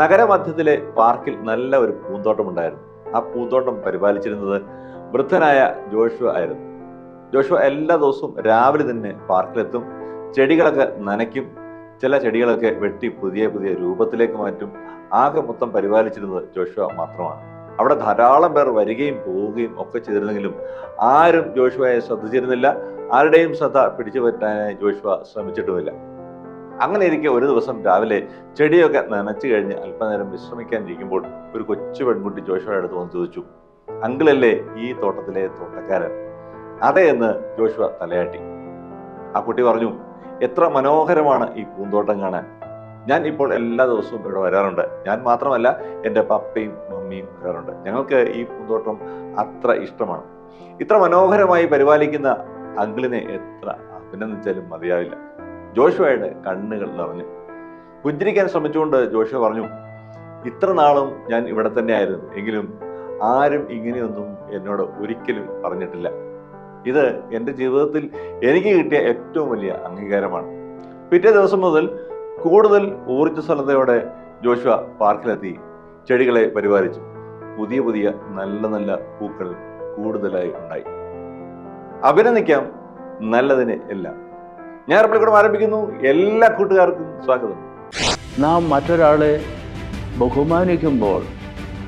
നഗരമധ്യത്തിലെ പാർക്കിൽ നല്ല ഒരു പൂന്തോട്ടം ഉണ്ടായിരുന്നു. ആ പൂന്തോട്ടം പരിപാലിച്ചിരുന്നത് വൃദ്ധനായ ജോഷുവ ആയിരുന്നു. ജോഷുവ എല്ലാ ദിവസവും രാവിലെ തന്നെ പാർക്കിലെത്തും. ചെടികളൊക്കെ നനയ്ക്കും. ചില ചെടികളൊക്കെ വെട്ടി പുതിയ പുതിയ രൂപത്തിലേക്ക് മാറ്റും. ആകെ മൊത്തം പരിപാലിച്ചിരുന്നത് ജോഷുവ മാത്രമാണ്. അവിടെ ധാരാളം പേർ വരികയും പോവുകയും ഒക്കെ ചെയ്തിരുന്നെങ്കിലും ആരും ജോഷുവയെ ശ്രദ്ധിച്ചിരുന്നില്ല. ആരുടെയും ശ്രദ്ധ പിടിച്ചു പറ്റാനായി ജോഷുവ ശ്രമിച്ചിട്ടുമില്ല. അങ്ങനെ ഇരിക്കെ ഒരു ദിവസം രാവിലെ ചെടിയൊക്കെ നനച്ചു കഴിഞ്ഞ് അല്പനേരം വിശ്രമിക്കാൻ ഇരിക്കുമ്പോൾ ഒരു കൊച്ചു പെൺകുട്ടി ജോഷുവയുടെ അടുത്ത് വന്ന് ചോദിച്ചു അങ്കിളല്ലേ ഈ തോട്ടത്തിലെ തോട്ടക്കാരൻ? അതെ എന്ന് ജോഷുവ തലയാട്ടി. ആ കുട്ടി പറഞ്ഞു എത്ര മനോഹരമാണ് ഈ പൂന്തോട്ടം കാണാൻ. ഞാൻ ഇപ്പോൾ എല്ലാ ദിവസവും ഇവിടെ വരാറുണ്ട്. ഞാൻ മാത്രമല്ല എന്റെ പപ്പയും മമ്മിയും വരാറുണ്ട്. ഞങ്ങൾക്ക് ഈ പൂന്തോട്ടം അത്ര ഇഷ്ടമാണ്. ഇത്ര മനോഹരമായി പരിപാലിക്കുന്ന അങ്കിളിനെ എത്ര അഭിനന്ദിച്ചാലും മതിയാവില്ല. ജോഷുവയുടെ കണ്ണുകൾ നിറഞ്ഞു. പുഞ്ചിരിക്കാൻ ശ്രമിച്ചുകൊണ്ട് ജോഷു പറഞ്ഞു ഇത്ര നാളും ഞാൻ ഇവിടെ തന്നെയായിരുന്നു. എങ്കിലും ആരും ഇങ്ങനെയൊന്നും എന്നോട് ഒരിക്കലും പറഞ്ഞിട്ടില്ല. ഇത് എന്റെ ജീവിതത്തിൽ എനിക്ക് കിട്ടിയ ഏറ്റവും വലിയ അംഗീകാരമാണ്. പിറ്റേ ദിവസം മുതൽ കൂടുതൽ ഊർജസ്വലതയോടെ ജോഷുവ പാർക്കിലെത്തി ചെടികളെ പരിപാലിച്ചു. പുതിയ പുതിയ നല്ല നല്ല പൂക്കൾ കൂടുതലായി ഉണ്ടായി. അഭിനന്ദിക്കാം. നല്ലതിന് എല്ലാം. ഞാൻ പള്ളിക്കൂടം ആരംഭിക്കുന്നു. എല്ലാ കൂട്ടുകാർക്കും സ്വാഗതം. നാം മറ്റൊരാളെ ബഹുമാനിക്കുമ്പോൾ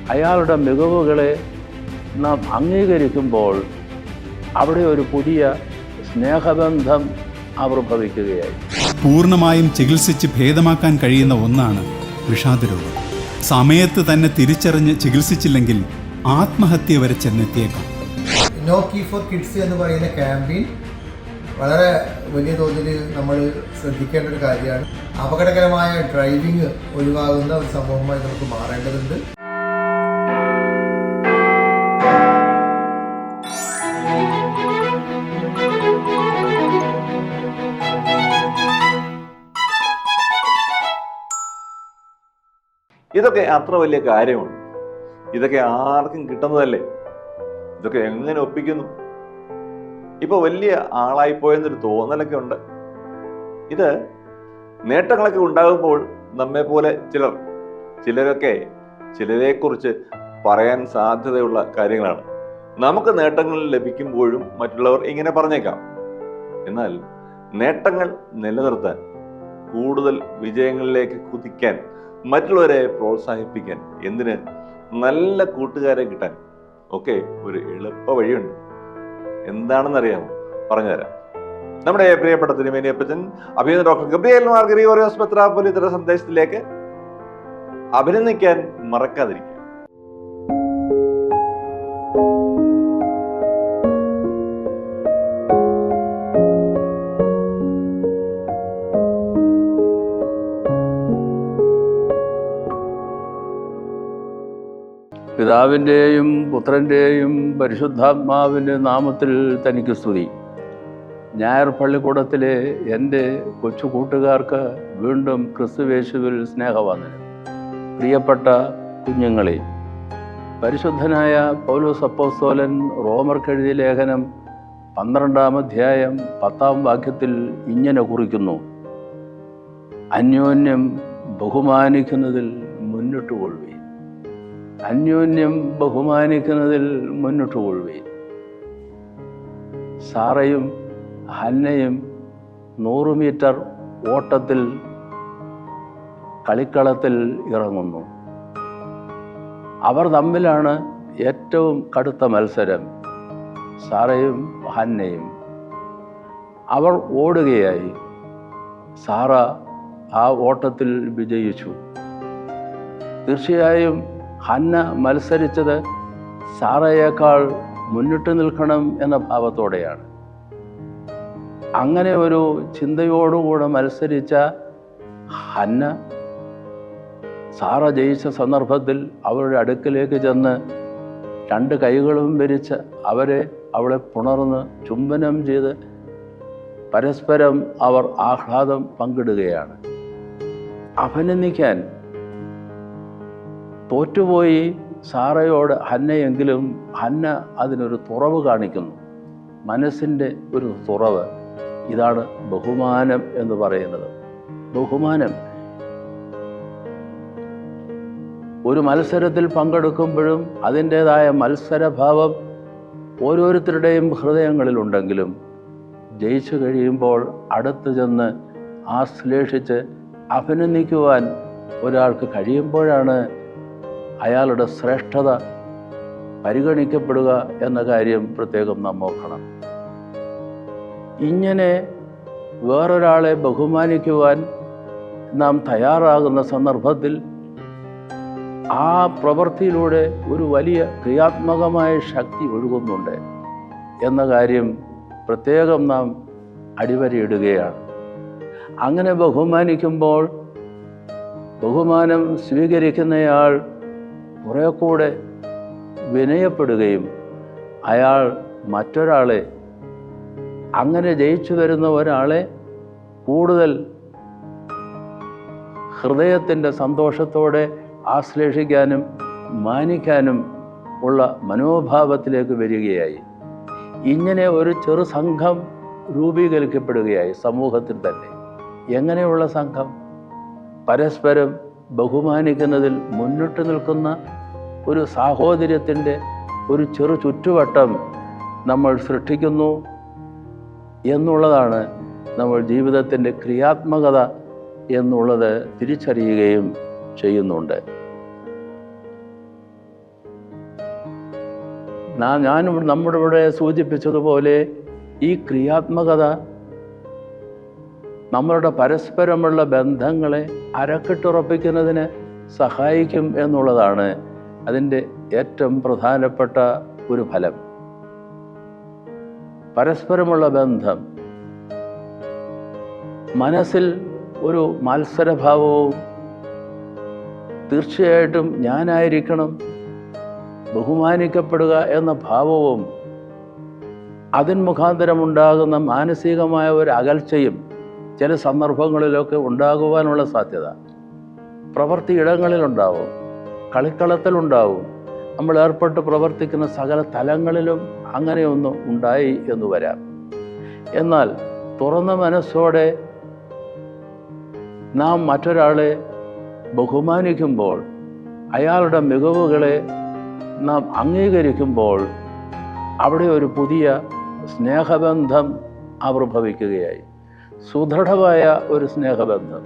അയാളുടെ മികവുകളെ നാം അംഗീകരിക്കുമ്പോൾ അവിടെ ഒരു പുതിയ സ്നേഹബന്ധം ആവിർഭവിക്കുകയായി. പൂർണമായും ചികിത്സിച്ച് ഭേദമാക്കാൻ കഴിയുന്ന ഒന്നാണ് വിഷാദരോഗം. സമയത്ത് തന്നെ തിരിച്ചറിഞ്ഞ് ചികിത്സിച്ചില്ലെങ്കിൽ ആത്മഹത്യ വരെ ചെന്നെത്തിയേക്കാം. നോക്കി കീ ഫോർ കിഡ്സ് എന്ന് പറയുന്ന ക്യാമ്പയിൻ വളരെ വലിയ തോതിൽ നമ്മൾ ശ്രദ്ധിക്കേണ്ട ഒരു കാര്യമാണ്. അപകടകരമായ ഡ്രൈവിംഗ് ഒഴിവാകുന്ന ഒരു സംഭവമായി നമുക്ക് മാറേണ്ടതുണ്ട്. ഇതൊക്കെ അത്ര വലിയ കാര്യമാണ്. ഇതൊക്കെ ആർക്കും കിട്ടുന്നതല്ലേ? ഇതൊക്കെ എങ്ങനെ ഒപ്പിക്കുന്നു? ഇപ്പൊ വലിയ ആളായിപ്പോയെന്നൊരു തോന്നലൊക്കെ ഉണ്ട്. ഇത് നേട്ടങ്ങളൊക്കെ ഉണ്ടാകുമ്പോൾ നമ്മെ പോലെ ചിലർ ചിലരൊക്കെ ചിലരെക്കുറിച്ച് പറയാൻ സാധ്യതയുള്ള കാര്യങ്ങളാണ്. നമുക്ക് നേട്ടങ്ങൾ ലഭിക്കുമ്പോഴും മറ്റുള്ളവർ ഇങ്ങനെ പറഞ്ഞേക്കാം. എന്നാൽ നേട്ടങ്ങൾ നിലനിർത്താൻ കൂടുതൽ വിജയങ്ങളിലേക്ക് കുതിക്കാൻ മറ്റുള്ളവരെ പ്രോത്സാഹിപ്പിക്കാൻ എന്തിന് നല്ല കൂട്ടുകാരെ കിട്ടാൻ ഒക്കെ ഒരു എളുപ്പ വഴിയുണ്ട്. എന്താണെന്നറിയാമോ? പറഞ്ഞുതരാം. നമ്മുടെ പ്രിയപ്പെട്ട തിരുമേനി അപ്പച്ചൻ അഭിനന്ദ ഡോക്ടർ ഗബ്രിയേൽ മാർ ഗ്രിഗോറിയോസ് മെത്രാപ്പൊലി ഇതര സന്ദേശത്തിലേക്ക് അഭിനന്ദിക്കാൻ മറക്കാതിരിക്കുക. പിതാവിന്റെയും പുത്രന്റെയും പരിശുദ്ധാത്മാവിന്റെ നാമത്തിൽ തനിക്ക് സ്തുതി. ഞായർ പള്ളിക്കൂടത്തിലെ എന്റെ കൊച്ചു കൂട്ടുകാർക്ക് വീണ്ടും ക്രിസ്തുവേശുവിൽ സ്നേഹവാദനം പ്രിയപ്പെട്ട കുഞ്ഞുങ്ങളെ പരിശുദ്ധനായ പൗലോസ് അപ്പോസ്തോലൻ റോമർക്കെഴുതിയ ലേഖനം പന്ത്രണ്ടാം അധ്യായം പത്താം വാക്യത്തിൽ ഇങ്ങനെ കുറിക്കുന്നു. അന്യോന്യം ബഹുമാനിക്കുന്നതിൽ മുന്നിട്ട് കൊള്ളുവീൻ അന്യോന്യം ബഹുമാനിക്കുന്നതിൽ മുന്നോട്ട് കൊള്ളുവീൻ സാറയും ഹന്നയും നൂറ് മീറ്റർ ഓട്ടത്തിൽ കളിക്കളത്തിൽ ഇറങ്ങുന്നു. അവർ തമ്മിലാണ് ഏറ്റവും കടുത്ത മത്സരം സാറയും ഹന്നയും. അവർ ഓടുകയായി. സാറ ആ ഓട്ടത്തിൽ വിജയിച്ചു. തീർച്ചയായും ഹന്ന മത്സരിച്ചത് സാറയേക്കാൾ മുന്നിട്ട് നിൽക്കണം എന്ന ഭാവത്തോടെയാണ്. അങ്ങനെ ഒരു ചിന്തയോടുകൂടെ മത്സരിച്ച ഹന്ന സാറ ജയിച്ച സന്ദർഭത്തിൽ അവരുടെ അടുക്കിലേക്ക് ചെന്ന് രണ്ട് കൈകളും വിരിച്ച് അവരെ അവളെ പുണർന്ന് ചുംബനം ചെയ്ത് പരസ്പരം അവർ ആഹ്ലാദം പങ്കിടുകയാണ്. അഭിനന്ദിക്കാൻ തോറ്റുപോയി സാറയോട് ഹന്നയെങ്കിലും ഹന്ന അതിനൊരു തുറവ് കാണിക്കുന്നു. മനസ്സിന്റെ ഒരു തുറവ്. ഇതാണ് ബഹുമാനം എന്ന് പറയുന്നത്. ബഹുമാനം. ഒരു മത്സരത്തിൽ പങ്കെടുക്കുമ്പോഴും അതിന്റേതായ മത്സരഭാവം ഓരോരുത്തരുടെയും ഹൃദയങ്ങളിലുണ്ടെങ്കിലും ജയിച്ചു കഴിയുമ്പോൾ അടുത്ത് ചെന്ന് ആശ്ലേഷിച്ച് അഭിനന്ദിക്കുവാൻ ഒരാൾക്ക് കഴിയുമ്പോഴാണ് അയാളുടെ ശ്രേഷ്ഠത പരിഗണിക്കപ്പെടുക എന്ന കാര്യം പ്രത്യേകം നാം ഓർക്കണം ഇങ്ങനെ വേറൊരാളെ ബഹുമാനിക്കുവാൻ നാം തയ്യാറാകുന്ന സന്ദർഭത്തിൽ ആ പ്രവൃത്തിയിലൂടെ ഒരു വലിയ ക്രിയാത്മകമായ ശക്തി ഒഴുകുന്നുണ്ട് എന്ന കാര്യം പ്രത്യേകം നാം അടിവരയിടുകയാണ്. അങ്ങനെ ബഹുമാനിക്കുമ്പോൾ ബഹുമാനം സ്വീകരിക്കുന്നയാൾ കുറെ കൂടെ വിനയപ്പെടുകയും അയാൾ മറ്റൊരാളെ അങ്ങനെ ജയിച്ചു വരുന്ന ഒരാളെ കൂടുതൽ ഹൃദയത്തിന്റെ സന്തോഷത്തോടെ ആശ്ലേഷിക്കാനും മാനിക്കാനും ഉള്ള മനോഭാവത്തിലേക്ക് വരികയായി. ഇങ്ങനെ ഒരു ചെറു സംഘം രൂപീകരിക്കപ്പെടുകയായി സമൂഹത്തിൽ തന്നെ. എങ്ങനെയുള്ള സംഘം? പരസ്പരം ബഹുമാനിക്കുന്നതിൽ മുന്നിട്ട് നിൽക്കുന്ന ഒരു സാഹോദര്യത്തിന്റെ ഒരു ചെറു ചുറ്റുവട്ടം നമ്മൾ സൃഷ്ടിക്കുന്നു എന്നുള്ളതാണ് നമ്മൾ ജീവിതത്തിന്റെ ക്രിയാത്മകത എന്നുള്ളത് തിരിച്ചറിയുകയും ചെയ്യുന്നുണ്ട്. ഞാൻ നമ്മുടെ ഇവിടെ സൂചിപ്പിച്ചതുപോലെ ഈ ക്രിയാത്മകത നമ്മളുടെ പരസ്പരമുള്ള ബന്ധങ്ങളെ അരക്കിട്ടുറപ്പിക്കുന്നതിന് സഹായിക്കും എന്നുള്ളതാണ് അതിന്റെ ഏറ്റവും പ്രധാനപ്പെട്ട ഒരു ഫലം. പരസ്പരമുള്ള ബന്ധം. മനസ്സിൽ ഒരു മത്സരഭാവവും തീർച്ചയായിട്ടും ഞാനായിരിക്കണം ബഹുമാനിക്കപ്പെടുക എന്ന ഭാവവും അതിൻ മുഖാന്തരമുണ്ടാകുന്ന മാനസികമായ ഒരു അകൽച്ചയും ചില സന്ദർഭങ്ങളിലൊക്കെ ഉണ്ടാകുവാനുള്ള സാധ്യത. പ്രവൃത്തി ഇടങ്ങളിലുണ്ടാവും കളിക്കളത്തിലുണ്ടാവും. നമ്മൾ ഏർപ്പെട്ട് പ്രവർത്തിക്കുന്ന സകല തലങ്ങളിലും അങ്ങനെയൊന്ന് ഉണ്ടായി എന്ന് വരാം. എന്നാൽ തുറന്ന മനസ്സോടെ നാം മറ്റൊരാളെ ബഹുമാനിക്കുമ്പോൾ അയാളുടെ മികവുകളെ നാം അംഗീകരിക്കുമ്പോൾ അവിടെ ഒരു പുതിയ സ്നേഹബന്ധം ആവിർഭവിക്കുകയായി. സുദൃഢമായ ഒരു സ്നേഹബന്ധം.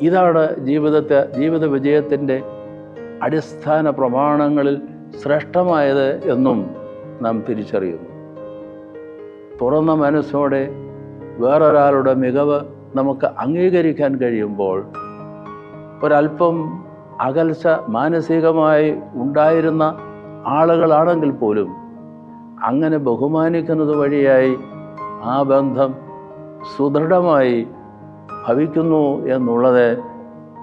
ഇതാണ് ജീവിതത്തെ ജീവിത വിജയത്തിന്റെ അടിസ്ഥാന പ്രമാണങ്ങളിൽ ശ്രേഷ്ഠമായത് എന്നും നാം തിരിച്ചറിയുന്നു. തുറന്ന മനസ്സോടെ വേറൊരാളുടെ മികവ് നമുക്ക് അംഗീകരിക്കാൻ കഴിയുമ്പോൾ ഒരല്പം അകൽച്ച മാനസികമായി ഉണ്ടായിരുന്ന ആളുകളാണെങ്കിൽ പോലും അങ്ങനെ ബഹുമാനിക്കുന്നത് വഴിയായി ആ ബന്ധം സുദൃഢമായി ഭവിക്കുന്നു എന്നുള്ളത്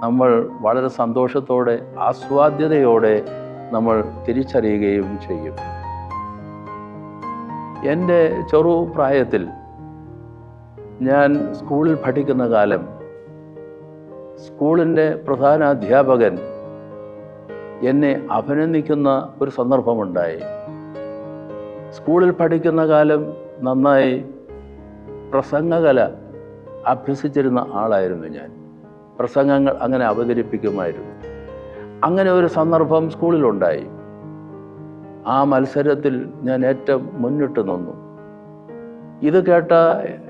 നമ്മൾ വളരെ സന്തോഷത്തോടെ ആസ്വാദ്യതയോടെ നമ്മൾ തിരിച്ചറിയുകയും ചെയ്യും. എന്റെ ചെറു പ്രായത്തിൽ ഞാൻ സ്കൂളിൽ പഠിക്കുന്ന കാലം സ്കൂളിന്റെ പ്രധാന അധ്യാപകൻ എന്നെ അഭിനന്ദിക്കുന്ന ഒരു സന്ദർഭമുണ്ടായി. സ്കൂളിൽ പഠിക്കുന്ന കാലം നന്നായി പ്രസംഗകല അഭ്യസിച്ചിരുന്ന ആളായിരുന്നു ഞാൻ. പ്രസംഗങ്ങൾ അങ്ങനെ അവതരിപ്പിക്കുമായിരുന്നു. അങ്ങനെ ഒരു സന്ദർഭം സ്കൂളിലുണ്ടായി. ആ മത്സരത്തിൽ ഞാൻ ഏറ്റവും മുന്നിട്ട് നിന്നു. ഇത് കേട്ട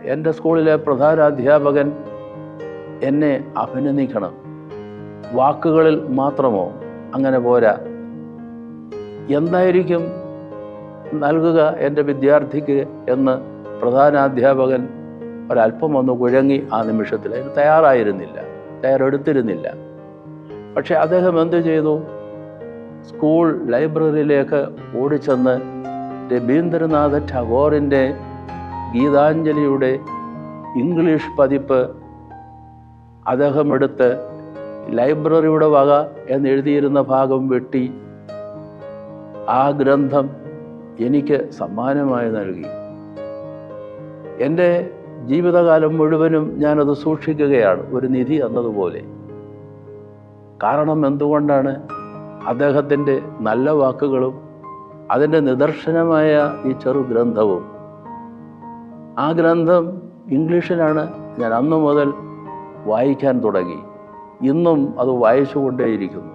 എന്റെ സ്കൂളിലെ പ്രധാന അധ്യാപകൻ എന്നെ അഭിനന്ദിക്കണം. വാക്കുകളിൽ മാത്രമോ? അങ്ങനെ പോരാ. എന്തായിരിക്കും നൽകുക എന്റെ വിദ്യാർത്ഥിക്ക് എന്ന് പ്രധാനാധ്യാപകൻ ഒരല്പം ഒന്ന് കുഴങ്ങി ആ നിമിഷത്തിൽ അതിന് തയ്യാറായിരുന്നില്ല തയ്യാറെടുത്തിരുന്നില്ല. പക്ഷെ അദ്ദേഹം എന്ത് ചെയ്തു? സ്കൂൾ ലൈബ്രറിയിലേക്ക് ഓടിച്ചെന്ന് രവീന്ദ്രനാഥ ടാഗോറിന്റെ ഗീതാഞ്ജലിയുടെ ഇംഗ്ലീഷ് പതിപ്പ് അദ്ദേഹം എടുത്ത് ലൈബ്രറിയുടെ വക എന്നെഴുതിയിരുന്ന ഭാഗം വെട്ടി. ആ ഗ്രന്ഥം എനിക്ക് സമ്മാനമായി നൽകി. എന്റെ ജീവിതകാലം മുഴുവനും ഞാനത് സൂക്ഷിക്കുകയാണ്. ഒരു നിധി എന്നതുപോലെ കാരണം എന്തുകൊണ്ടാണ്? അദ്ദേഹത്തിന്റെ നല്ല വാക്കുകളും അതിന്റെ നിദർശനമായ ഈ ചെറു ഗ്രന്ഥവും. ആ ഗ്രന്ഥം ഇംഗ്ലീഷിലാണ് ഞാൻ അന്നു മുതൽ വായിക്കാൻ തുടങ്ങി. ഇന്നും അത് വായിച്ചുകൊണ്ടേയിരിക്കുന്നു.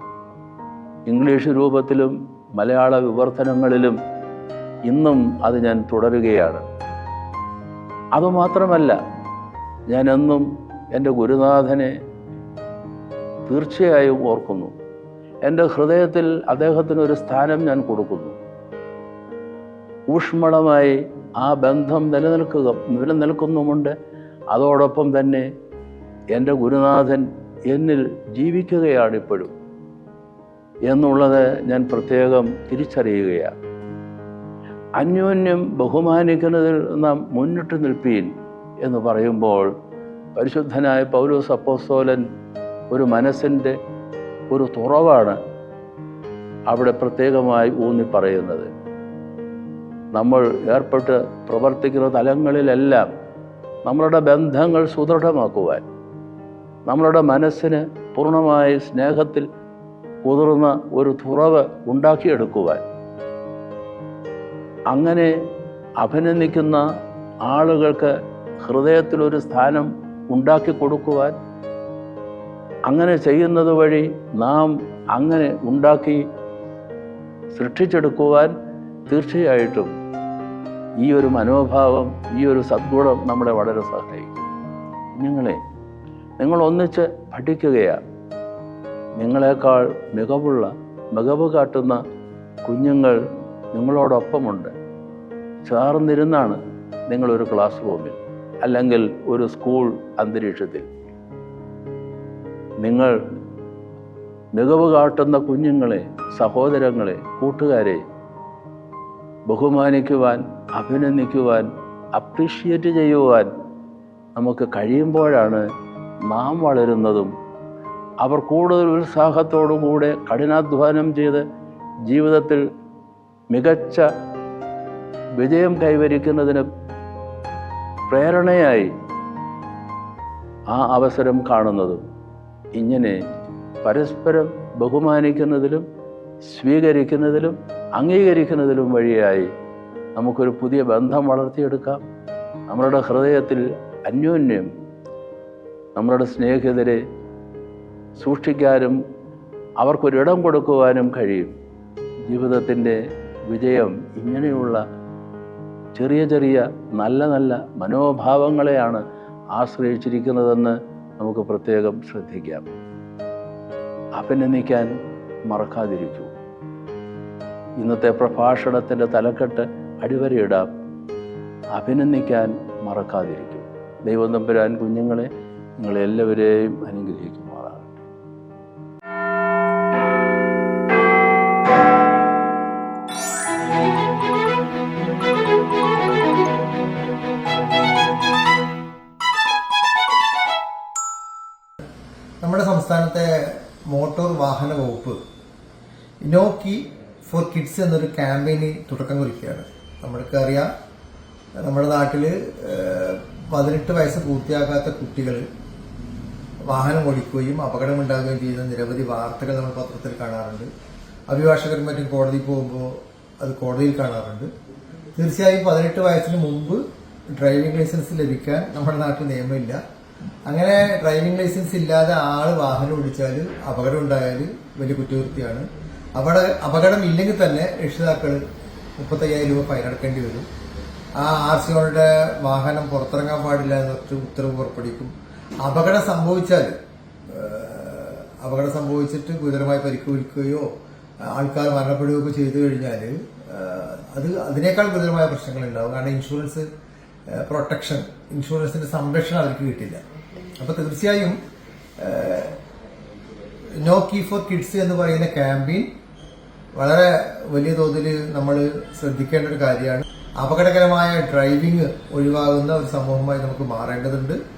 ഇംഗ്ലീഷ് രൂപത്തിലും മലയാള വിവർത്തനങ്ങളിലും ഇന്നും അത് ഞാൻ തുടരുകയാണ്. അതുമാത്രമല്ല ഞാനെന്നും എന്റെ ഗുരുനാഥനെ തീർച്ചയായും ഓർക്കുന്നു. എന്റെ ഹൃദയത്തിൽ അദ്ദേഹത്തിനൊരു സ്ഥാനം ഞാൻ കൊടുക്കുന്നു. ഊഷ്മളമായി ആ ബന്ധം നിലനിൽക്കുക നിലനിൽക്കുന്നുമുണ്ട്. അതോടൊപ്പം തന്നെ എന്റെ ഗുരുനാഥൻ എന്നിൽ ജീവിക്കുകയാണ് ഇപ്പോഴും. എന്നുള്ളത് ഞാൻ പ്രത്യേകം തിരിച്ചറിയുകയാണ്. അന്യോന്യം ബഹുമാനിക്കുന്നതിൽ നാം മുന്നിട്ട് നിൽപ്പീൻ എന്ന് പറയുമ്പോൾ പരിശുദ്ധനായ പൗലോസ് അപ്പോസ്തോലൻ ഒരു മനസ്സിന്റെ ഒരു തുറവാണ് അവിടെ പ്രത്യേകമായി ഊന്നി പറയുന്നത്. നമ്മൾ ഏർപ്പെട്ട് പ്രവർത്തിക്കുന്ന തലങ്ങളിലെല്ലാം നമ്മളുടെ ബന്ധങ്ങൾ സുദൃഢമാക്കുവാൻ നമ്മളുടെ മനസ്സിന് പൂർണമായ സ്നേഹത്തിൽ കുതിർന്ന ഒരു തുറവ് ഉണ്ടാക്കിയെടുക്കുവാൻ അങ്ങനെ അഭിനന്ദിക്കുന്ന ആളുകൾക്ക് ഹൃദയത്തിലൊരു സ്ഥാനം ഉണ്ടാക്കി കൊടുക്കുവാൻ അങ്ങനെ ചെയ്യുന്നത് വഴി നാം അങ്ങനെ ഉണ്ടാക്കി സൃഷ്ടിച്ചെടുക്കുവാൻ തീർച്ചയായിട്ടും ഈ ഒരു മനോഭാവം ഈ ഒരു സദ്ഗുണം നമ്മളെ വളരെ സഹായിക്കും. നിങ്ങളെ നിങ്ങൾ ഒന്നിച്ച് പഠിക്കുകയാണ്. നിങ്ങളെക്കാൾ മികവുള്ള മികവ് കാട്ടുന്ന കുഞ്ഞുങ്ങൾ നിങ്ങളോടൊപ്പമുണ്ട്. ചേർന്നിരുന്നാണ് നിങ്ങളൊരു ക്ലാസ് റൂമിൽ അല്ലെങ്കിൽ ഒരു സ്കൂൾ അന്തരീക്ഷത്തിൽ. നിങ്ങൾ മികവ് കാട്ടുന്ന കുഞ്ഞുങ്ങളെ സഹോദരങ്ങളെ കൂട്ടുകാരെ ബഹുമാനിക്കുവാൻ അഭിനന്ദിക്കുവാൻ അപ്രീഷിയേറ്റ് ചെയ്യുവാൻ നമുക്ക് കഴിയുമ്പോഴാണ് നാം വളരുന്നതും അവർ കൂടുതൽ ഉത്സാഹത്തോടു കൂടെ കഠിനാധ്വാനം ചെയ്ത് ജീവിതത്തിൽ മികച്ച വിജയം കൈവരിക്കുന്നതിന് പ്രേരണയായി ആ അവസരം കാണുന്നതും ഇങ്ങനെ പരസ്പരം ബഹുമാനിക്കുന്നതിലും സ്വീകരിക്കുന്നതിലും അംഗീകരിക്കുന്നതിലും വഴിയായി നമുക്കൊരു പുതിയ ബന്ധം വളർത്തിയെടുക്കാം. നമ്മളുടെ ഹൃദയത്തിൽ അന്യോന്യം നമ്മളുടെ സ്നേഹിതരെ സൂക്ഷിക്കാനും അവർക്കൊരിടം കൊടുക്കുവാനും കഴിയും. ജീവിതത്തിന്റെ വിജയം ഇങ്ങനെയുള്ള ചെറിയ ചെറിയ നല്ല നല്ല മനോഭാവങ്ങളെയാണ് ആശ്രയിച്ചിരിക്കുന്നതെന്ന് നമുക്ക് പ്രത്യേകം ശ്രദ്ധിക്കാം. അഭിനന്ദിക്കാൻ മറക്കാതിരിക്കൂ. ഇന്നത്തെ പ്രഭാഷണത്തിന്റെ തലക്കെട്ട് അടിവരയിടാം അഭിനന്ദിക്കാൻ മറക്കാതിരിക്കും. ദൈവം തമ്പുരാൻ കുഞ്ഞുങ്ങളെ നിങ്ങളെല്ലാവരെയും അനുഗ്രഹിക്കുമാറാകട്ടെ സംസ്ഥാനത്തെ മോട്ടോർ വാഹന വകുപ്പ് ഇനോക്കി ഫോർ കിഡ്സ് എന്നൊരു ക്യാമ്പയിന് തുടക്കം കുറിക്കുകയാണ്. നമ്മൾക്ക് അറിയാം നമ്മുടെ നാട്ടിൽ പതിനെട്ട് വയസ്സ് പൂർത്തിയാകാത്ത കുട്ടികൾ വാഹനം ഓടിക്കുകയും അപകടമുണ്ടാകുകയും ചെയ്യുന്ന നിരവധി വാർത്തകൾ നമ്മൾ പത്രത്തിൽ കാണാറുണ്ട്. അഭിഭാഷകരും മറ്റും കോടതിയിൽ പോകുമ്പോൾ അത് കോടതിയിൽ കാണാറുണ്ട്. തീർച്ചയായും പതിനെട്ട് വയസ്സിന് മുമ്പ് ഡ്രൈവിംഗ് ലൈസൻസ് ലഭിക്കാൻ നമ്മുടെ നാട്ടിൽ നിയമമില്ല. അങ്ങനെ ഡ്രൈവിംഗ് ലൈസൻസ് ഇല്ലാതെ ആൾ വാഹനം ഓടിച്ചാൽ അപകടം ഉണ്ടായാൽ വലിയ കുറ്റകൃത്യമാണ്. അവിടെ അപകടം ഇല്ലെങ്കിൽ തന്നെ രക്ഷിതാക്കൾ മുപ്പത്തയ്യായിരം രൂപ ഫൈൻ അടക്കേണ്ടി വരും. ആ ആർ സി ഓളുടെ വാഹനം പുറത്തിറങ്ങാൻ പാടില്ല എന്ന് ഉത്തരവ് പുറപ്പെടുവിക്കും. അപകടം സംഭവിച്ചാൽ അപകടം സംഭവിച്ചിട്ട് ഗുരുതരമായി പരിക്കേൽക്കുകയോ ആൾക്കാർ മരണപ്പെടുകയോ ചെയ്തു കഴിഞ്ഞാൽ അത് അതിനേക്കാൾ ഗുരുതരമായ പ്രശ്നങ്ങൾ ഉണ്ടാവും കാരണം ഇൻഷുറൻസ് പ്രൊട്ടക്ഷൻ ഇൻഷുറൻസിന്റെ സംരക്ഷണം അവർക്ക് കിട്ടില്ല അപ്പൊ തീർച്ചയായും നോ കീ ഫോർ കിഡ്സ് എന്ന് പറയുന്ന ക്യാമ്പയിൻ വളരെ വലിയ തോതിൽ നമ്മൾ ശ്രദ്ധിക്കേണ്ട ഒരു കാര്യമാണ്. അപകടകരമായ ഡ്രൈവിംഗ് ഒഴിവാകുന്ന ഒരു സമൂഹമായി നമുക്ക് മാറേണ്ടതുണ്ട്.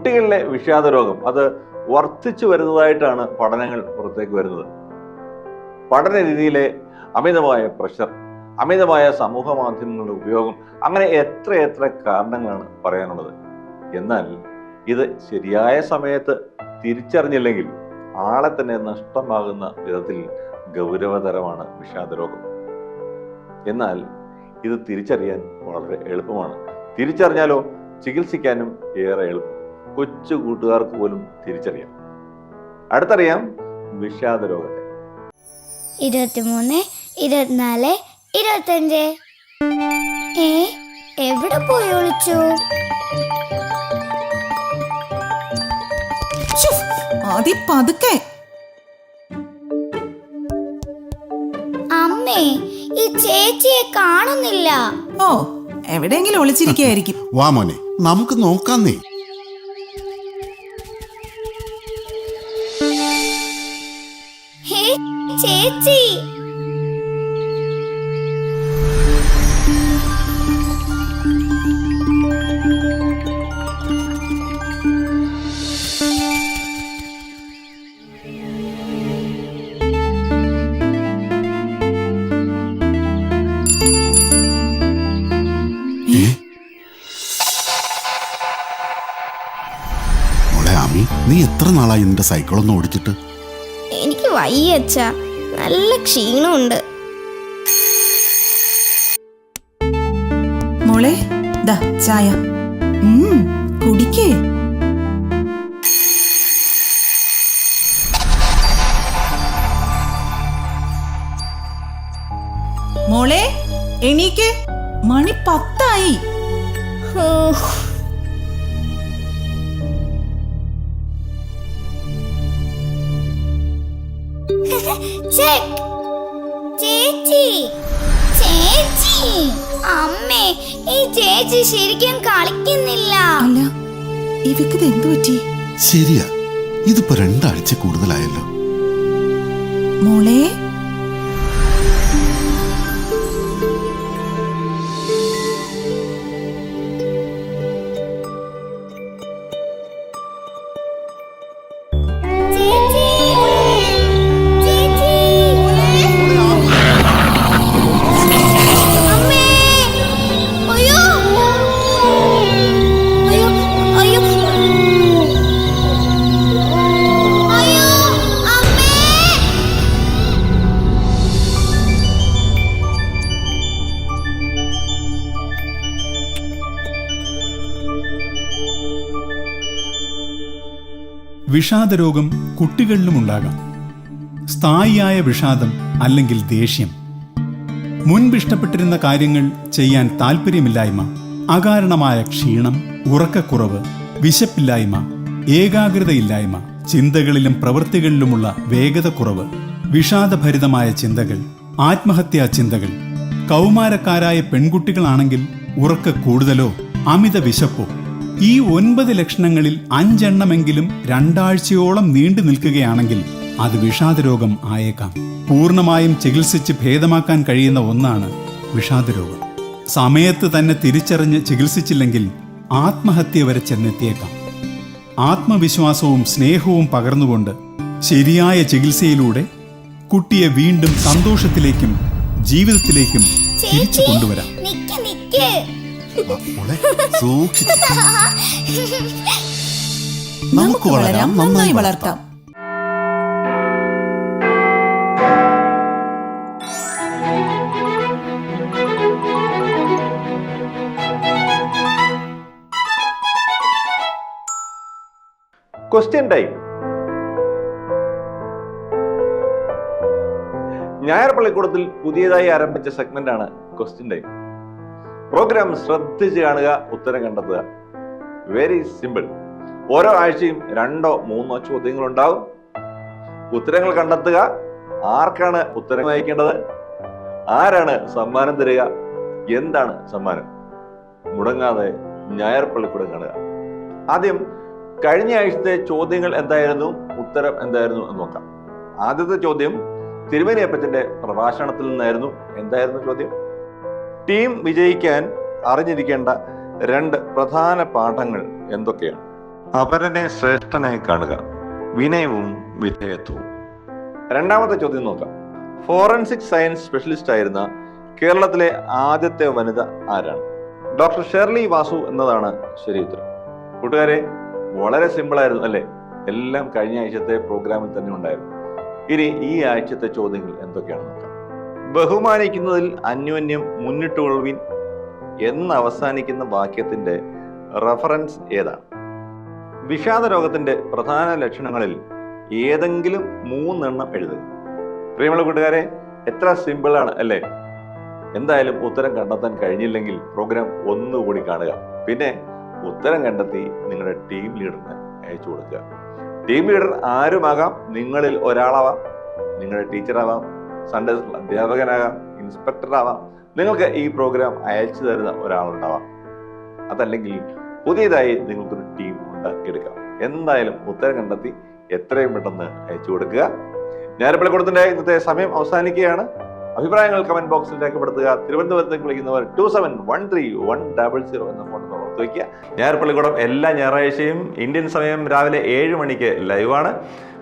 കുട്ടികളിലെ വിഷാദ രോഗം അത് വർദ്ധിച്ചു വരുന്നതായിട്ടാണ് പഠനങ്ങൾ പുറത്തേക്ക് വരുന്നത്. പഠന രീതിയിലെ അമിതമായ പ്രഷർ അമിതമായ സമൂഹ മാധ്യമങ്ങളുടെ ഉപയോഗം അങ്ങനെ എത്ര എത്ര കാരണങ്ങളാണ് പറയാനുള്ളത്. എന്നാൽ ഇത് ശരിയായ സമയത്ത് തിരിച്ചറിഞ്ഞില്ലെങ്കിൽ ആളെ തന്നെ നഷ്ടമാകുന്ന വിധത്തിൽ ഗൗരവതരമാണ് വിഷാദ രോഗം എന്നാൽ ഇത് തിരിച്ചറിയാൻ വളരെ എളുപ്പമാണ്. തിരിച്ചറിഞ്ഞാലോ ചികിത്സിക്കാനും ഏറെ എളുപ്പം കൊച്ചു കൂട്ടുകാർക്ക് പോലും തിരിച്ചറിയാം. അടുത്തറിയാം വിഷാദ രോഗത്തെ. ഇരുപത്തിമൂന്ന് ഇരുപത്തിനാല് ഇരുപത്തഞ്ച് ഏ എവിടെ പോയി ഒളിച്ചു? അതി പതുക്കെ. അമ്മേ ഈ ചേച്ചിയെ കാണുന്നില്ല. ഓ എവിടെയെങ്കിലും ഒളിച്ചിരിക്കുകയായിരിക്കും. വാ മോനെ നമുക്ക് നോക്കാന്നേ ചേച്ചി. നീ എത്ര നാളായി നിന്റെ സൈക്കിളൊന്നും ഓടിച്ചിട്ട്? എനിക്ക് വയ്യ അച്ഛാ. നല്ല ക്ഷീണമുണ്ട്. മോളെ ദാ ചായ. കുടിക്കേ. മോളെ എണീക്ക്. മണി പത്തായി. ഹൂ. ചേച്ചി ചേച്ചി അമ്മേ ഈ ചേച്ചി ശരിക്കും കളിക്കുന്നില്ല. അല്ല ഇവക്കിത് എന്തു പറ്റി? ശരിയാ ഇതിപ്പോ രണ്ടാഴ്ച കൂടുതലായല്ലോ. മോളെ വിഷാദരോഗം കുട്ടികളിലും ഉണ്ടാകാം. സ്ഥായിയായ വിഷാദം അല്ലെങ്കിൽ ദേഷ്യം. മുൻപിഷ്ടപ്പെട്ടിരുന്ന കാര്യങ്ങൾ ചെയ്യാൻ താല്പര്യമില്ലായ്മ അകാരണമായ ക്ഷീണം ഉറക്കക്കുറവ് വിശപ്പില്ലായ്മ ഏകാഗ്രതയില്ലായ്മ ചിന്തകളിലും പ്രവൃത്തികളിലുമുള്ള വേഗതക്കുറവ് വിഷാദഭരിതമായ ചിന്തകൾ ആത്മഹത്യാ ചിന്തകൾ കൗമാരക്കാരായ പെൺകുട്ടികളാണെങ്കിൽ ഉറക്ക കൂടുതലോ അമിത വിശപ്പോ ഈ ഒൻപത് ലക്ഷണങ്ങളിൽ അഞ്ചെണ്ണമെങ്കിലും രണ്ടാഴ്ചയോളം നീണ്ടു നിൽക്കുകയാണെങ്കിൽ അത് വിഷാദരോഗം ആയേക്കാം. പൂർണമായും ചികിത്സിച്ച് ഭേദമാക്കാൻ കഴിയുന്ന ഒന്നാണ് വിഷാദരോഗം. സമയത്ത് തന്നെ തിരിച്ചറിഞ്ഞ് ചികിത്സിച്ചില്ലെങ്കിൽ ആത്മഹത്യ വരെ ചെന്നെത്തിയേക്കാം. ആത്മവിശ്വാസവും സ്നേഹവും പകർന്നുകൊണ്ട് ശരിയായ ചികിത്സയിലൂടെ കുട്ടിയെ വീണ്ടും സന്തോഷത്തിലേക്കും ജീവിതത്തിലേക്കും തിരിച്ചു കൊണ്ടുവരാം. സൂക്ഷിച്ച്. നമുക്ക് വളരാം നന്നായി വളർത്താം. ക്വസ്റ്റ്യൻ ടൈം ഞായർ പള്ളിക്കൂടത്തിൽ പുതിയതായി ആരംഭിച്ച സെഗ്മെന്റ് ആണ് ക്വസ്റ്റ്യൻ ടൈം പ്രോഗ്രാം ശ്രദ്ധിച്ച് കാണുക ഉത്തരം കണ്ടെത്തുക. വെരി സിമ്പിൾ ഓരോ ആഴ്ചയും രണ്ടോ മൂന്നോ ചോദ്യങ്ങൾ ഉണ്ടാവും ഉത്തരങ്ങൾ കണ്ടെത്തുക. ആർക്കാണ് ഉത്തരം വായിക്കേണ്ടത്? ആരാണ് സമ്മാനം തരിക? എന്താണ് സമ്മാനം? മുടങ്ങാതെ ഞായർ പള്ളിക്കൂടം കാണുക. ആദ്യം കഴിഞ്ഞ ആഴ്ചത്തെ ചോദ്യങ്ങൾ എന്തായിരുന്നു? ഉത്തരം എന്തായിരുന്നു എന്ന് നോക്കാം. ആദ്യത്തെ ചോദ്യം തിരുമേനിയപ്പച്ചന്റെ പ്രഭാഷണത്തിൽ നിന്നായിരുന്നു. എന്തായിരുന്നു ചോദ്യം? ടീം വിജയിക്കാൻ അറിഞ്ഞിരിക്കേണ്ട രണ്ട് പ്രധാന പാഠങ്ങൾ എന്തൊക്കെയാണ്? അപരനെ ശ്രേഷ്ഠനായി കാണുക വിനയവും വിധേയത്വവും. രണ്ടാമത്തെ ചോദ്യം നോക്കാം. ഫോറൻസിക് സയൻസ് സ്പെഷ്യലിസ്റ്റ് ആയിരുന്ന കേരളത്തിലെ ആദ്യത്തെ വനിത ആരാണ്? ഡോക്ടർ ഷെർലി വാസു എന്നതാണ് ശരി ഉത്തരം. കൂട്ടുകാരെ വളരെ സിമ്പിൾ ആയിരുന്നു അല്ലേ? എല്ലാം കഴിഞ്ഞ ആഴ്ചത്തെ പ്രോഗ്രാമിൽ തന്നെ ഉണ്ടായിരുന്നു. ഇനി ഈ ആഴ്ചത്തെ ചോദ്യങ്ങൾ എന്തൊക്കെയാണ് നോക്കാം. ബഹുമാനിക്കുന്നതിൽ അന്യോന്യം മുന്നിട്ടുകൊള്ളുവിൻ എന്ന് അവസാനിക്കുന്ന വാക്യത്തിന്റെ റഫറൻസ് ഏതാണ്? വിഷാദ രോഗത്തിന്റെ പ്രധാന ലക്ഷണങ്ങളിൽ ഏതെങ്കിലും മൂന്നെണ്ണം എഴുതുക. പ്രിയമുള്ള കൂട്ടുകാരെ എത്ര സിമ്പിളാണ് അല്ലേ? എന്തായാലും ഉത്തരം കണ്ടെത്താൻ കഴിഞ്ഞില്ലെങ്കിൽ പ്രോഗ്രാം ഒന്നുകൂടി കാണുക. പിന്നെ ഉത്തരം കണ്ടെത്തി നിങ്ങളുടെ ടീം ലീഡറിന് അയച്ചു കൊടുക്കുക. ടീം ലീഡർ ആരുമാകാം? നിങ്ങളിൽ ഒരാളാവാം. നിങ്ങളുടെ ടീച്ചറാവാം സൺഡേ സ്കൂൾ അധ്യാപകനാകാം ഇൻസ്പെക്ടറാവാം നിങ്ങൾക്ക് ഈ പ്രോഗ്രാം അയച്ചു തരുന്ന ഒരാളുണ്ടാവാം. അതല്ലെങ്കിൽ പുതിയതായി നിങ്ങൾക്കൊരു ടീം ഉണ്ടാക്കിയെടുക്കാം എന്തായാലും ഉത്തരം കണ്ടെത്തി എത്രയും പെട്ടെന്ന് അയച്ചു കൊടുക്കുക. ഞാരപ്പള്ളിക്കൂടത്തിന്റെ ഇന്നത്തെ സമയം അവസാനിക്കുകയാണ്. അഭിപ്രായങ്ങൾ കമന്റ് ബോക്സിൽ രേഖപ്പെടുത്തുക. തിരുവനന്തപുരത്തേക്ക് വിളിക്കുന്നവർ two seven one three one double zero എന്ന ഫോൺ നമ്പർ ഓർത്ത് വയ്ക്കുക. ഞായർപ്പള്ളിക്കൂടം എല്ലാ ഞായറാഴ്ചയും ഇന്ത്യൻ സമയം രാവിലെ ഏഴ് മണിക്ക് ലൈവാണ്